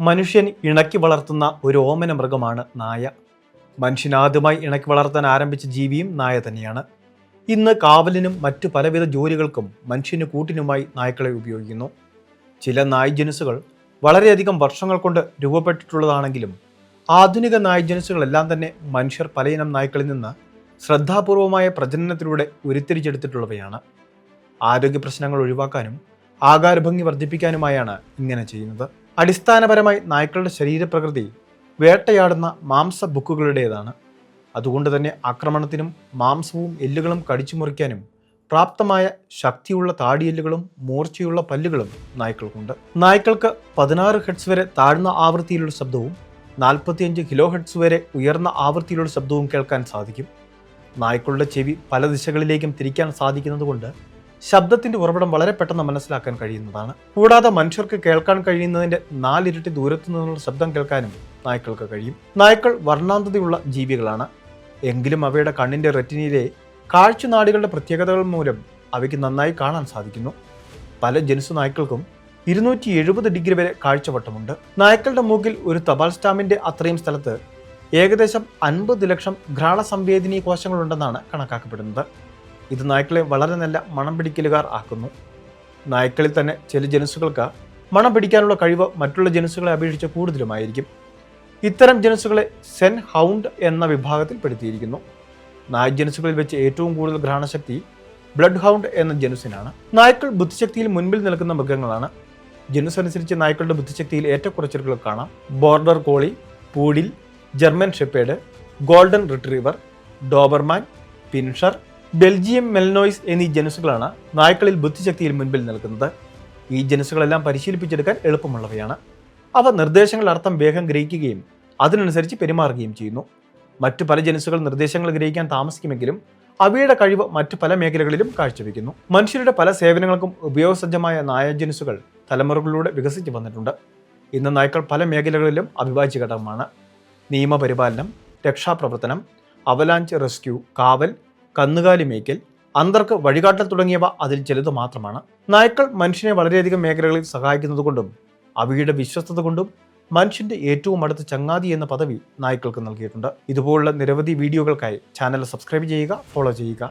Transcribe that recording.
മനുഷ്യൻ ഇണക്കി വളർത്തുന്ന ഒരു ഓമന മൃഗമാണ് നായ. മനുഷ്യനാദ്യമായി ഇണക്കി വളർത്താൻ ആരംഭിച്ച ജീവിയും നായ തന്നെയാണ്. ഇന്ന് കാവലിനും മറ്റു പലവിധ ജോലികൾക്കും മനുഷ്യന് കൂട്ടിനുമായി നായ്ക്കളെ ഉപയോഗിക്കുന്നു. ചില നായ് ജനുസുകൾ വളരെയധികം വർഷങ്ങൾ കൊണ്ട് രൂപപ്പെട്ടിട്ടുള്ളതാണെങ്കിലും ആധുനിക നായ് ജനുസുകളെല്ലാം തന്നെ മനുഷ്യർ പലയിനം നായ്ക്കളിൽ നിന്ന് ശ്രദ്ധാപൂർവമായ പ്രജനനത്തിലൂടെ ഉരുത്തിരിച്ചെടുത്തിട്ടുള്ളവയാണ്. ആരോഗ്യ പ്രശ്നങ്ങൾ ഒഴിവാക്കാനും ആകാരഭംഗി വർദ്ധിപ്പിക്കാനുമായാണ് ഇങ്ങനെ ചെയ്യുന്നത്. അടിസ്ഥാനപരമായി നായ്ക്കളുടെ ശരീരപ്രകൃതി വേട്ടയാടുന്ന മാംസ ബുക്കുകളുടേതാണ്. അതുകൊണ്ട് തന്നെ ആക്രമണത്തിനും മാംസവും എല്ലുകളും കടിച്ചു മുറിക്കാനും പ്രാപ്തമായ ശക്തിയുള്ള താടിയെല്ലുകളും മൂർച്ചയുള്ള പല്ലുകളും നായ്ക്കൾക്കുണ്ട്. നായ്ക്കൾക്ക് പതിനാറ് ഹെഡ്സ് വരെ താഴ്ന്ന ആവൃത്തിയിലുള്ള ശബ്ദവും നാൽപ്പത്തിയഞ്ച് കിലോ ഹെഡ്സ് വരെ ഉയർന്ന ആവൃത്തിയിലുള്ള ശബ്ദവും കേൾക്കാൻ സാധിക്കും. നായ്ക്കളുടെ ചെവി പല ദിശകളിലേക്കും തിരിക്കാൻ സാധിക്കുന്നതുകൊണ്ട് ശബ്ദത്തിന്റെ ഉറവിടം വളരെ പെട്ടെന്ന് മനസ്സിലാക്കാൻ കഴിയുന്നതാണ്. കൂടാതെ മനുഷ്യർക്ക് കേൾക്കാൻ കഴിയുന്നതിന്റെ നാലിരട്ടി ദൂരത്തു നിന്നുള്ള ശബ്ദം കേൾക്കാനും നായ്ക്കൾക്ക് കഴിയും. നായ്ക്കൾ വർണാന്തതയുള്ള ജീവികളാണ്. എങ്കിലും അവയുടെ കണ്ണിന്റെ റെറ്റിനിയിലെ കാഴ്ചനാടികളുടെ പ്രത്യേകതകൾ മൂലം അവയ്ക്ക് നന്നായി കാണാൻ സാധിക്കുന്നു. പല ജനുസ് നായ്ക്കൾക്കും ഇരുന്നൂറ്റി എഴുപത് ഡിഗ്രി വരെ കാഴ്ചവട്ടമുണ്ട്. നായ്ക്കളുടെ മൂക്കിൽ ഒരു തപാൽ സ്റ്റാമ്പിന്റെ അത്രയും സ്ഥലത്ത് ഏകദേശം അൻപത് ലക്ഷം ഘ്രാണ സംവേദിനീ കോശങ്ങളുണ്ടെന്നാണ് കണക്കാക്കപ്പെടുന്നത്. ഇത് നായ്ക്കളെ വളരെ നല്ല മണം പിടിക്കലുകാർ ആക്കുന്നു. നായ്ക്കളിൽ തന്നെ ചില ജനുസുകൾക്ക് മണം പിടിക്കാനുള്ള കഴിവ് മറ്റുള്ള ജനുസുകളെ അപേക്ഷിച്ച് കൂടുതലുമായിരിക്കും. ഇത്തരം ജനുസുകളെ സെൻ ഹൗണ്ട് എന്ന വിഭാഗത്തിൽ പെടുത്തിയിരിക്കുന്നു. നായ് ജനുസുകളിൽ വെച്ച് ഏറ്റവും കൂടുതൽ ഗ്രഹണശക്തി ബ്ലഡ് ഹൗണ്ട് എന്ന ജനുസിനാണ് നായ്ക്കൾ ബുദ്ധിശക്തിയിൽ മുൻപിൽ നിൽക്കുന്ന മൃഗങ്ങളാണ്. ജനുസ് അനുസരിച്ച് നായ്ക്കളുടെ ബുദ്ധിശക്തിയിൽ ഏറ്റക്കുറച്ചിലുകൾ കാണാം. Border collie poodle German shepherd golden retriever Doberman pinscher Belgium malinois എന്നീ ജനുസുകളാണ് നായ്ക്കളിൽ ബുദ്ധിശക്തിയിൽ മുൻപിൽ നിൽക്കുന്നത്. ഈ ജനുസുകളെല്ലാം പരിശീലിപ്പിച്ചെടുക്കാൻ എളുപ്പമുള്ളവയാണ്. അവ നിർദ്ദേശങ്ങൾ അർത്ഥം വേഗം ഗ്രഹിക്കുകയും അതിനനുസരിച്ച് പെരുമാറുകയും ചെയ്യുന്നു. മറ്റു പല ജനുസുകൾ നിർദ്ദേശങ്ങൾ ഗ്രഹിക്കാൻ താമസിക്കുമെങ്കിലും അവയുടെ കഴിവ് മറ്റു പല മേഖലകളിലും കാഴ്ചവെക്കുന്നു. മനുഷ്യരുടെ പല സേവനങ്ങൾക്കും ഉപയോഗസജ്ജമായ നായ ജനുസുകൾ തലമുറകളിലൂടെ വികസിച്ചു വന്നിട്ടുണ്ട്. ഇന്ന് നായ്ക്കൾ പല മേഖലകളിലും അവിഭാജ്യ ഘടകമാണ് നിയമപരിപാലനം രക്ഷാപ്രവർത്തനം അവലാഞ്ച് റെസ്ക്യൂ കാവൽ കന്നുകാലി മേയ്ക്കൽ അന്തർക്ക് വഴികാട്ടൽ തുടങ്ങിയവ അതിൽ ചിലത് മാത്രമാണ്. നായ്ക്കൾ മനുഷ്യനെ വളരെയധികം മേഖലകളിൽ സഹായിക്കുന്നതുകൊണ്ടും അവയുടെ വിശ്വസ്തത കൊണ്ടും മനുഷ്യന്റെ ഏറ്റവും അടുത്ത ചങ്ങാതി എന്ന പദവി നായ്ക്കൾക്ക് നൽകിയിട്ടുണ്ട്. ഇതുപോലുള്ള നിരവധി വീഡിയോകൾക്കായി ചാനൽ സബ്സ്ക്രൈബ് ചെയ്യുക ഫോളോ ചെയ്യുക.